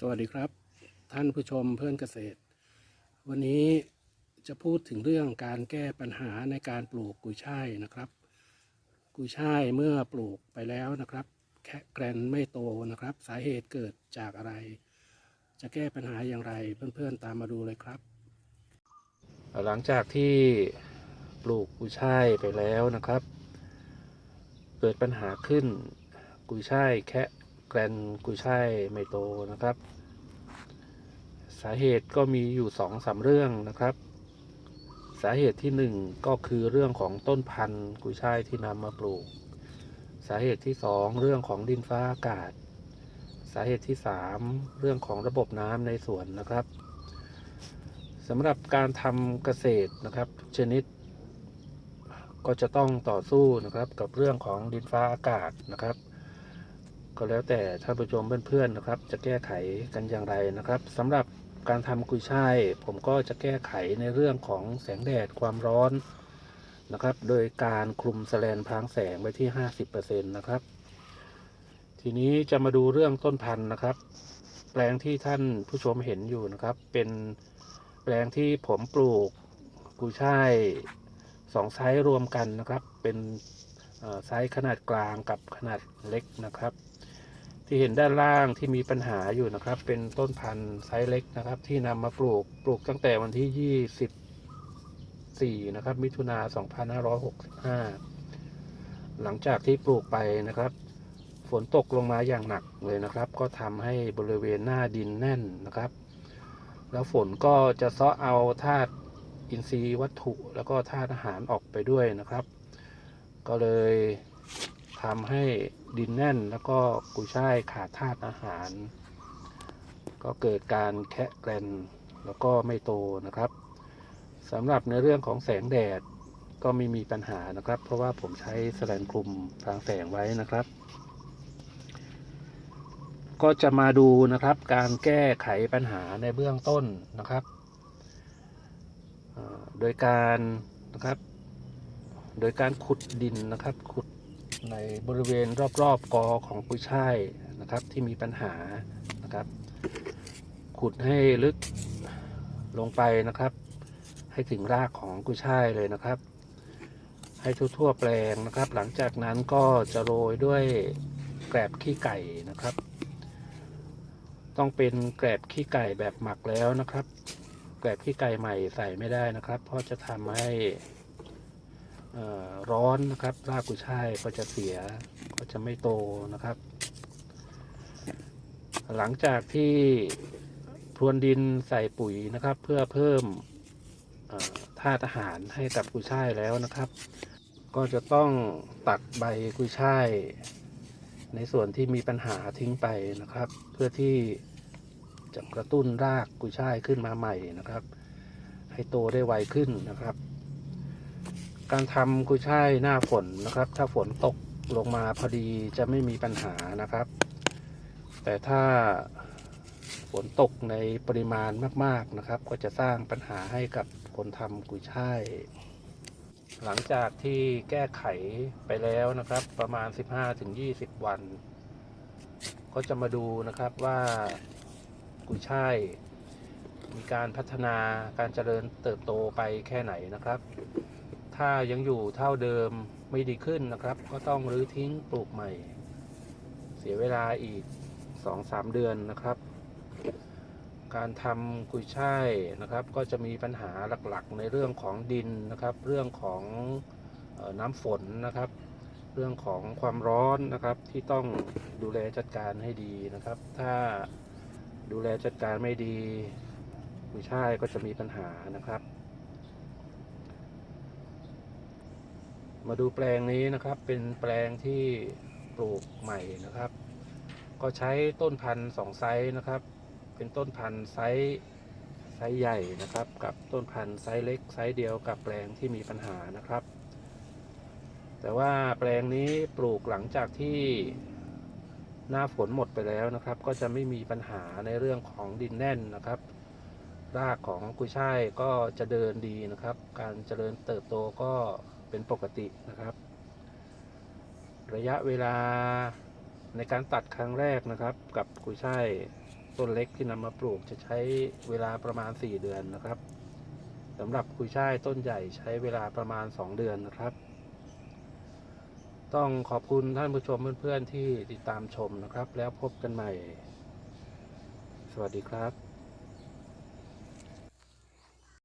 สวัสดีครับ ท่านผู้ชมเพื่อนเกษตร วันนี้จะพูดถึงเรื่องการแก้ปัญหาในการปลูกกุยช่ายนะครับ กุยช่ายเมื่อปลูกไปแล้วนะครับแค่แกรนไม่โตนะครับ สาเหตุเกิดจากอะไร จะแก้ปัญหาอย่างไรเพื่อนๆตามมาดูเลยครับ หลังจากที่ปลูกกุยช่ายไปแล้วนะครับ เกิดปัญหาขึ้นกุยช่ายแค่ แกรนกุยช่ายไม่โตนะครับ สาเหตุก็มีอยู่สองสามเรื่องนะครับ สาเหตุที่หนึ่งก็คือเรื่องของต้นพันธุ์กุยช่ายที่นำมาปลูก สาเหตุที่สองเรื่องของดินฟ้าอากาศ สาเหตุที่สามเรื่องของระบบน้ำในสวนนะครับสำหรับการทำเกษตรนะครับทุกชนิด ก็จะต้องต่อสู้นะครับกับเรื่องของดินฟ้าอากาศนะครับ ก็แล้วแต่ท่านผู้ชมเพื่อนๆนะครับ จะแก้ไขกันอย่างไรนะครับสำหรับการทำกุยช่าย ผมก็จะแก้ไขในเรื่องของแสงแดดความร้อนนะครับ โดยการคลุมแสแลนพรางแสงไว้ที่ 50%นะครับ ทีนี้จะมาดูเรื่องต้นพันธุ์นะครับ แปลงที่ท่านผู้ชมเห็นอยู่นะครับ เป็นแปลงที่ผมปลูกกุยช่ายสองไซส์รวมกันนะครับ เป็นไซส์ขนาดกลางกับขนาดเล็กนะครับ ที่เห็นด้านล่างที่มีปัญหาอยู่นะครับ เป็นต้นพันธุ์ไซส์เล็กนะครับ ที่นำมาปลูกปลูกตั้งแต่วันที่ 24 นะครับ มิถุนา2565 หลังจากที่ปลูกไปนะครับ ฝนตกลงมาอย่างหนักเลยนะครับ ก็ทำให้บริเวณหน้าดินแน่นนะครับ แล้วฝนก็จะซาะเอาธาตุอินทรีย์วัตถุ แล้วก็ธาตุอาหารออกไปด้วยนะครับ ก็เลย ทำให้ดินแน่นแล้วก็กุยช่ายขาดธาตุอาหาร ก็เกิดการแคะแกรนแล้วก็ไม่โตนะครับสำหรับในเรื่องของแสงแดดก็ไม่มีปัญหานะครับ เพราะว่าผมใช้แสแลนคลุมทางแสงไว้นะครับ ก็จะมาดูนะครับการแก้ไขปัญหาในเบื้องต้นนะครับ โดยการนะครับ โดยการขุดดินนะครับ ขุด ในบริเวณรอบๆกอของกุยช่ายนะครับ ที่มีปัญหานะครับ ขุดให้ลึกลงไปนะครับ ให้ถึงรากของกุยช่ายเลยนะครับ ให้ทั่วๆแปลงนะครับ หลังจากนั้นก็จะโรยด้วยแกลบขี้ไก่นะครับ ต้องเป็นแกลบขี้ไก่แบบหมักแล้วนะครับ แกลบขี้ไก่ใหม่ใส่ไม่ได้นะครับ เพราะจะทำให้ ร้อนนะครับรากกุยช่ายก็จะเสียก็จะไม่โตนะครับ หลังจากที่พรวนดินใส่ปุ๋ยนะครับ เพื่อเพิ่มธาตุอาหารให้กับกุยช่ายแล้วนะครับ ก็จะต้องตัดใบกุยช่าย ในส่วนที่มีปัญหาทิ้งไปนะครับ เพื่อที่จะกระตุ้นรากกุยช่ายขึ้นมาใหม่นะครับ ให้โตได้ไวขึ้นนะครับ การทำกุยช่ายหน้าฝนนะครับ ถ้าฝนตกลงมาพอดีจะไม่มีปัญหานะครับ แต่ถ้าฝนตกในปริมาณมาก ๆนะครับ ก็จะสร้างปัญหาให้กับคนทำกุยช่ายหลังจากที่แก้ไขไปแล้วนะครับ ประมาณ 15-20 วัน ก็จะมาดูนะครับว่ากุยช่ายมีการพัฒนาการเจริญเติบโตไปแค่ไหนนะครับ ถ้ายังอยู่เท่าเดิมไม่ดีขึ้นนะครับ ก็ต้องรื้อทิ้งปลูกใหม่ เสียเวลาอีก 2-3 เดือนนะครับ การทำกุยช่ายนะครับ ก็จะมีปัญหาหลักๆ ในเรื่องของดินนะครับ เรื่องของน้ำฝนนะครับ เรื่องของความร้อนนะครับที่ต้องดูแลจัดการให้ดีนะครับ ถ้าดูแลจัดการไม่ดีกุยช่ายก็จะมีปัญหานะครับ มาดูแปลงนี้นะครับเป็นแปลงที่ปลูกใหม่นะครับ ก็ใช้ต้นพันธุ์สองไซส์นะครับ เป็นต้นพันธุ์ไซส์ไซส์ใหญ่นะครับ กับต้นพันธุ์ไซส์เล็กไซส์เดียวกับแปลงที่มีปัญหานะครับ แต่ว่าแปลงนี้ปลูกหลังจากที่หน้าฝนหมดไปแล้วนะครับ ก็จะไม่มีปัญหาในเรื่องของดินแน่นนะครับรากของกุยช่ายก็จะเดินดีนะครับ การเจริญเติบโตก็ เป็นปกตินะครับ ระยะเวลาในการตัดครั้งแรกนะครับ กับกุยช่ายต้นเล็กที่นำมาปลูกจะใช้เวลาประมาณ 4 เดือนนะครับสำหรับกุยช่ายต้นใหญ่ใช้เวลาประมาณ 2 เดือนนะครับ ต้องขอบคุณท่านผู้ชมเพื่อนๆที่ติดตามชมนะครับ แล้วพบกันใหม่ สวัสดีครับ